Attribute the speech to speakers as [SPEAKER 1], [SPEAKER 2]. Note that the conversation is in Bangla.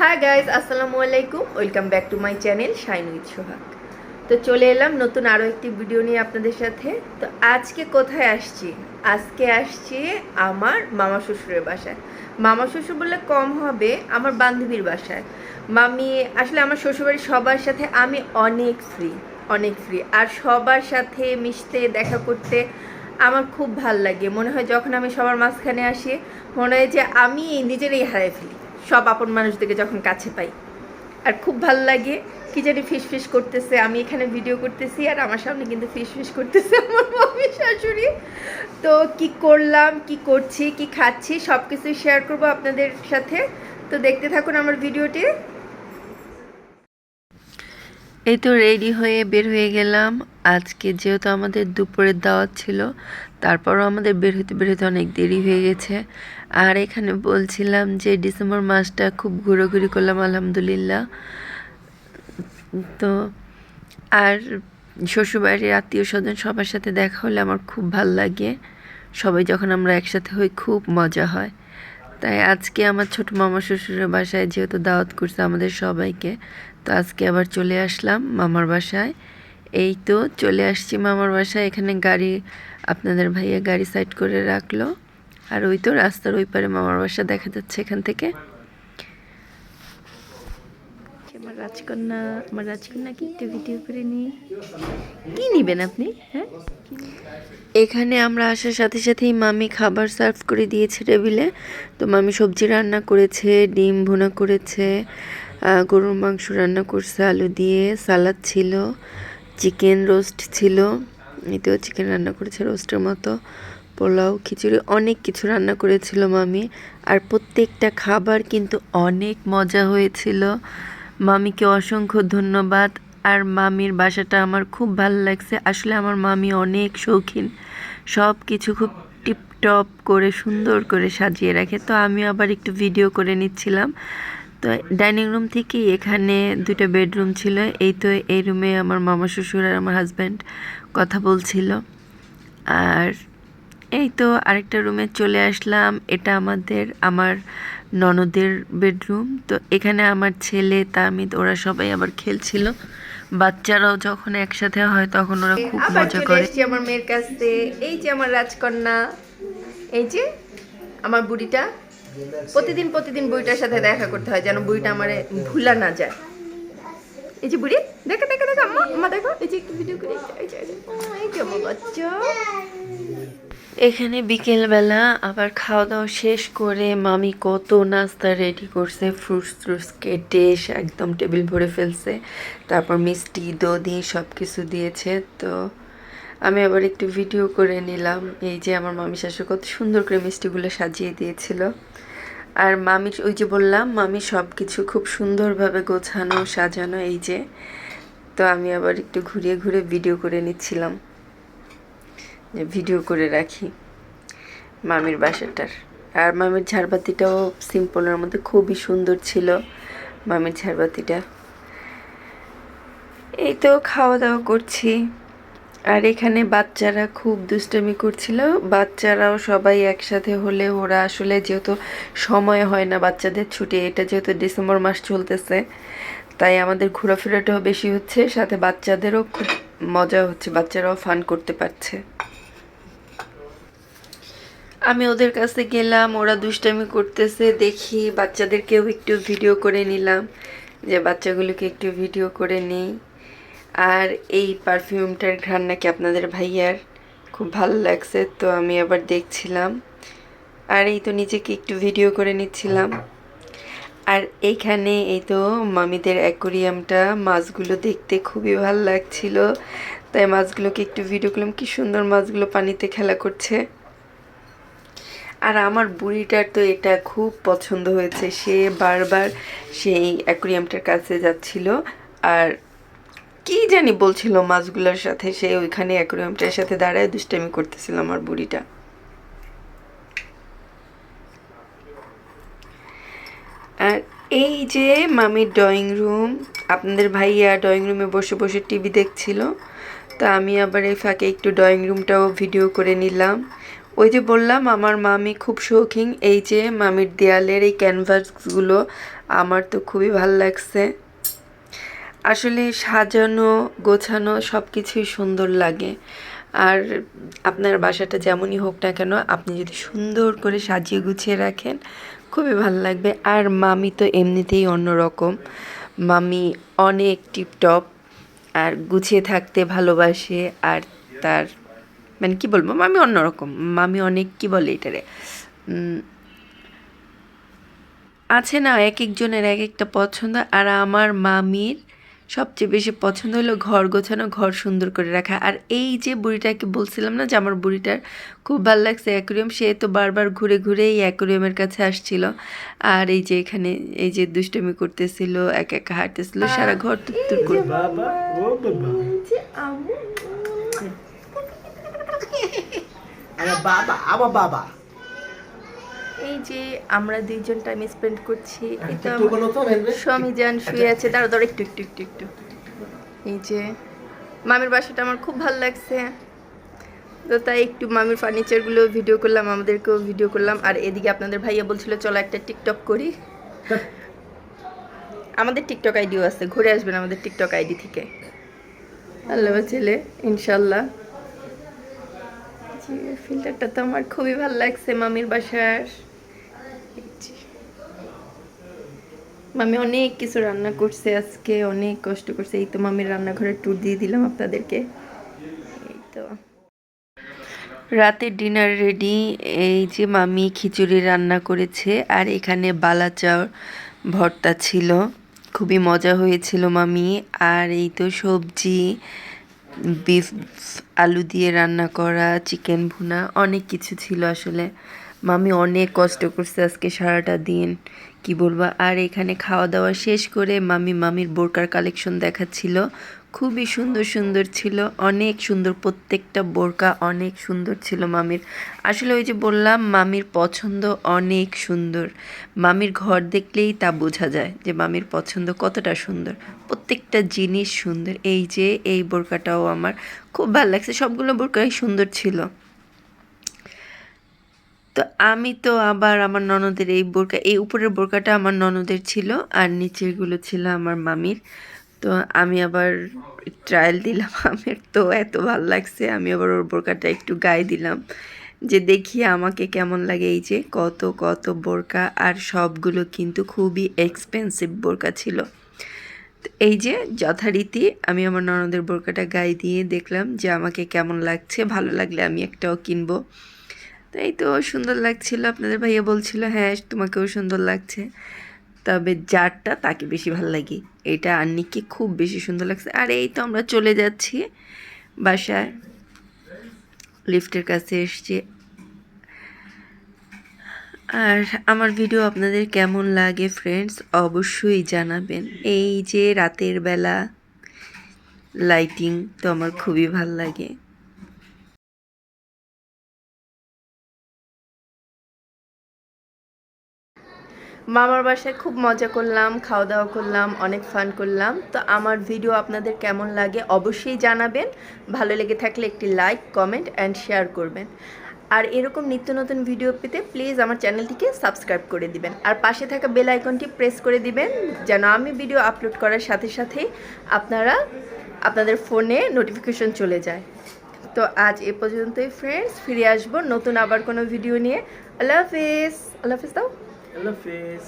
[SPEAKER 1] হাই গাইজ আসসালামু আলাইকুম welcome back to my channel shine with Sohag তো চলে এলাম নতুন আরও একটি ভিডিও নিয়ে আপনাদের সাথে। তো আজকে কোথায় আসছি? আজকে আসছি আমার মামা শ্বশুরের বাসায়। মামা শ্বশুর বললে কম হবে আমার বান্ধবীর বাসায়। মামি, আসলে আমার শ্বশুরবাড়ির সবার সাথে আমি অনেক ফ্রি অনেক ফ্রি আর সবার সাথে মিশতে, দেখা করতে আমার খুব ভালো লাগে। মনে হয় যখন আমি সবার মাঝখানে আসি, মনে হয় যে আমি নিজেরই হারাই ফেলি। সব আপন মানুষদেরকে যখন কাছে পাই। আর খুব ভালো লাগে কি জানি ফিস ফিস করতেছে, আমি এখানে ভিডিও করতেছি আর আমার সামনে কিন্তু ফিস ফিস করতেছে আমার মামি, শাশুড়ি। তো কি করলাম, কি করছি, কি খাচ্ছি সব কিছু শেয়ার করব আপনাদের সাথে। তো দেখতে থাকুন আমার ভিডিওটি এই তো রেডি হয়ে বের হয়ে গেলাম। আজকে যেহেতু আমাদের দুপুরের দাওয়াত ছিল, তারপরও আমাদের বের হতে বের হতে অনেক দেরি হয়ে গেছে। আর এখানে বলছিলাম যে ডিসেম্বর মাসটা খুব ঘোরাঘুরি করলাম, আলহামদুলিল্লাহ। তো, আর শ্বশুরবাড়ির আত্মীয় স্বজন সবার সাথে দেখা হলে আমার খুব ভালো লাগে। সবাই যখন আমরা একসাথে হই, খুব মজা হয়। তাই আজকে আমার ছোট মামা শ্বশুরের বাসায় যেহেতু দাওয়াত করছে আমাদের সবাইকে, তো আজকে আবার চলে আসলাম মামার বাসায়। এই তো চলে আসছি মামার বাসায়, এখানে গাড়ি আপনাদের ভাইয়া গাড়ি সাইড করে রাখল। আর ওই তো রাস্তার ওই পারে মামার বাসা দেখা যাচ্ছে এখান থেকে। আমার রাজকন্যা আমার রাজকন্যাকে একটু ভিডিও করে নিই? কি নেবেন আপনি? হ্যাঁ? এখানে আমরা আসার সাথে সাথেই মামি খাবার সার্ভ করে দিয়েছে টেবিলে। তো মামি সবজি রান্না করেছে ডিম ভুনা করেছে গরুর মাংস রান্না করছে আলু দিয়ে সালাদ ছিল চিকেন রোস্ট ছিল। এতেও চিকেন রান্না করেছে রোস্টের মতো। পোলাও, খিচুড়ি, অনেক কিছু রান্না করেছিল মামি। আর প্রত্যেকটা খাবার কিন্তু অনেক মজা হয়েছিল। মামিকে অসংখ্য ধন্যবাদ। আর মামির বাসাটা আমার খুব ভালো লাগছে। আসলে আমার মামি অনেক শৌখিন। সব কিছু খুব টিপটপ করে, সুন্দর করে সাজিয়ে রাখে। তো আমি আবার একটু ভিডিও করে নিচ্ছিলাম। তো ডাইনিং রুম থেকে এখানে দুটো বেডরুম ছিল। এই তো এই রুমে আমার মামা শ্বশুর আর আমার হাজব্যান্ড কথা বলছিল। আর এই তো আরেকটা রুমে চলে আসলাম এটা আমাদের আমার ননদের বেডরুম তো এখানে আমার ছেলে তামিদ ওরা সবাই আবার খেলছিল বাচ্চারাও যখন একসাথে হয় তখন ওরা খুব মজা করে আমার মেয়ের কাছে এই যে আমার রাজকন্যা এই যে আমার বুড়িটা প্রতিদিন প্রতিদিন বুড়িটার সাথে দেখা করতে হয় যেন বুড়িটা আমার ভুলা না যায় এই যে বুড়ি দেখো দেখো দেখো আম্মা আম্মা দেখো এই যে একটু ভিডিও করে এই যে এই যে, ও, এই যে আমার বাচ্চা এখানে বিকেলবেলা আবার খাওয়া দাওয়া শেষ করে মামি কত নাস্তা রেডি করছে ফ্রুটস ট্রুটস কেটে একদম টেবিল ভরে ফেলছে। তারপর মিষ্টি, দধি সব কিছু দিয়েছে। তো আমি আবার একটু ভিডিও করে নিলাম। এই যে আমার মামি শাশুড়ি কত সুন্দর করে মিষ্টিগুলো সাজিয়ে দিয়েছিল। আর মামি, ওই যে বললাম, মামি সব কিছু খুব সুন্দরভাবে গোছানো, সাজানো, এই যে। তো আমি আবার একটু ঘুরিয়ে ঘুরে ভিডিও করে নিচ্ছিলাম। ভিডিও করে রাখি মামির বাসাটার। আর মামির ঝাড়বাতিটাও সিম্পলের মধ্যে খুবই সুন্দর ছিল মামির ঝাড়বাতিটা। এই তো খাওয়া দাওয়া করছি। আর এখানে বাচ্চারা খুব দুষ্টামি করছিল। বাচ্চারাও সবাই একসাথে হলে ওরা আসলে যেহেতু সময় হয় না বাচ্চাদের ছুটি, এটা যেহেতু ডিসেম্বর মাস চলতেছে, তাই আমাদের ঘোরাফেরাটাও বেশি হচ্ছে, সাথে বাচ্চাদেরও খুব মজা হচ্ছে, বাচ্চারাও ফান করতে পারছে। আমি ওদের কাছে গেলাম, ওরা দুষ্টামি করতেছে, দেখি বাচ্চাদেরকেও একটু ভিডিও করে নিলাম, যে বাচ্চাগুলোকে একটু ভিডিও করে নিই। আর এই পারফিউমটার ঘ্রাণ নাকি আপনাদের ভাইয়ার? খুব ভালো লাগছে, তো আমি আবার দেখছিলাম। আর এই তো নিজেকে একটু ভিডিও করে নিচ্ছিলাম। আর এইখানে এই তো মামিদের অ্যাকোরিয়ামটা মাছগুলো দেখতে খুবই ভালো লাগছিল। তাই মাছগুলোকে একটু ভিডিও করলাম, কি সুন্দর মাছগুলো পানিতে খেলা করছে। আর আমার বুড়িটার তো এটা খুব পছন্দ হয়েছে। সে বারবার সেই অ্যাকোরিয়ামটার কাছে যাচ্ছিল। আর কি জানি বলছিল মাছগুলোর সাথে, সে ওইখানে অ্যাকোরিয়ামটার সাথে দাঁড়ায় দুষ্টামি করতেছিল আমার বুড়িটা। আর এই যে মামির ড্রয়িং রুম, আপনাদের ভাইয়া ড্রয়িং রুমে বসে বসে টিভি দেখছিল। তা আমি আবার এই ফাঁকে একটু ড্রয়িং রুমটাও ভিডিও করে নিলাম। ওই যে বললাম, আমার মামি খুব শৌখিন। এই যে মামির দেয়ালের এই ক্যানভাসগুলো, আমার তো খুবই ভালো লাগছে। আসলে সাজানো, গোছানো সব কিছুই সুন্দর লাগে। আর আপনার বাসাটা যেমনই হোক না কেন, আপনি যদি সুন্দর করে সাজিয়ে গুছিয়ে রাখেন, খুবই ভালো লাগবে। আর মামি তো এমনিতেই অন্যরকম। মামি অনেক টিপটপ, আর গুছিয়ে থাকতে ভালোবাসে, আর তার মানে কি বলব মামি অন্যরকম মামি অনেক কি বলে এটারে? আছে না এক একজনের এক একটা পছন্দ আর আমার মামির সবচেয়ে বেশি পছন্দ হলো ঘর গোছানো ঘর সুন্দর করে রাখা। আর এই যে বুড়িটাকে বলছিলাম না যে আমার বুড়িটার খুব ভালো লাগছে অ্যাকোরিয়াম সে তো বারবার ঘুরে ঘুরে এই অ্যাকোরিয়ামের কাছে আসছিল। আর এই যে এখানে এই যে দুষ্টমি করতেছিল একা একা হাঁটতেছিল সারা ঘর তুত্তুর করে।
[SPEAKER 2] বাবা বাবা।
[SPEAKER 1] এই যে আমরা দুইজন টাইম স্পেন্ড করছি স্বামী যান শুয়ে আছে দাঁড়া দাঁড়া একটু একটু একটু একটু। এই যে মামির বাসাটা আমার খুব ভালো লাগছে। তো তাই একটু মামির ফার্নিচারগুলো ভিডিও করলাম আমাদেরকেও ভিডিও করলাম। আর এদিকে আপনাদের ভাইয়া বলছিল চলো একটা টিকটক করি। আমাদের টিকটক আইডিও আছে ঘুরে আসবেন আমাদের টিকটক আইডি থেকে। আল্লাহ ছেলে ইনশাল্লাহ। ফিল্টারটা তো আমার খুবই ভালো লাগছে, মামির বাসার। মামি অনেক কিছু রান্না করছে আজকে, অনেক কষ্ট করছে। এই তো মামির রান্নাঘরের ট্যুর দিয়ে দিলাম আপনাদেরকে। এই তো। রাতের ডিনার রেডি এই যে মামি খিচুড়ি রান্না করেছে, আর এখানে বালা চাউর ভর্তা ছিল। খুবই মজা হয়েছিল মামি। আর এই তো সবজি বিফ আলু দিয়ে রান্না করা চিকেন ভুনা, অনেক কিছু ছিল আসলে। মামি অনেক কষ্ট করছে আজকে সারাটা দিন। কি বলব? আর এখানে খাওয়া দাওয়া শেষ করে মামি মামির বোরকার কালেকশন দেখাচ্ছিল। খুবই সুন্দর সুন্দর ছিল, অনেক সুন্দর প্রত্যেকটা বোরকা অনেক সুন্দর ছিল মামির। আসলে ওই যে বললাম, মামির পছন্দ অনেক সুন্দর। মামির ঘর দেখলেই তা বোঝা যায় যে মামির পছন্দ কতটা সুন্দর। প্রত্যেকটা জিনিস সুন্দর। এই যে, এই বোরকাটাও আমার খুব ভালো লাগছে। সবগুলো বোরকাই সুন্দর ছিল। তো আমি তো আবার আমার ননদের এই বোরকা, এই উপরের বোরকাটা আমার ননদের ছিল আর নিচেরগুলো ছিল আমার মামির। তো আমি আবার ট্রায়াল দিলাম আমার। তো এত ভালো লাগছে, আমি আবার ওর বোরকাটা একটু গায়ে দিলাম। যে দেখি আমাকে কেমন লাগে এই যে কত কত বোরকা আর সবগুলো কিন্তু খুবই এক্সপেন্সিভ বোরকা ছিল। এই যে যথারীতি আমি আমার ননদের বোরকাটা গায়ে দিয়ে দেখলাম যে আমাকে কেমন লাগছে, ভালো লাগলে আমি একটাও কিনবো। তো এই তো সুন্দর লাগছিল। আপনাদের ভাইয়া বলছিল হ্যাঁ তোমাকেও সুন্দর লাগছে। তবে যারটা, তাকে বেশি ভালো লাগে। এটা আন্নিকে খুব বেশি সুন্দর লাগছে। আর এই তো আমরা চলে যাচ্ছি বাসায়। লিফটের কাছে এসছি। আর আমার ভিডিও আপনাদের কেমন লাগে ফ্রেন্ডস অবশ্যই জানাবেন। এই যে রাতের বেলা লাইটিং তো আমার খুবই ভালো লাগে। মামার বাসায় খুব মজা করলাম খাওয়া দাওয়া করলাম, অনেক ফান করলাম। তো আমার ভিডিও আপনাদের কেমন লাগে অবশ্যই জানাবেন। ভালো লেগে থাকলে একটি লাইক কমেন্ট অ্যান্ড শেয়ার করবেন। আর এরকম নিত্য নতুন ভিডিও পেতে প্লিজ আমার চ্যানেলটিকে সাবস্ক্রাইব করে দিবেন। আর পাশে থাকা বেল আইকনটি প্রেস করে দিবেন, যেন আমি ভিডিও আপলোড করার সাথে সাথেই আপনারা আপনাদের ফোনে নোটিফিকেশন চলে যায়। তো আজ এ পর্যন্তই ফ্রেন্ডস ফিরে আসব নতুন আবার কোনো ভিডিও নিয়ে। আল্লাহ হাফিজ। আল্লাহ হাফিজ দাও।
[SPEAKER 2] Hello face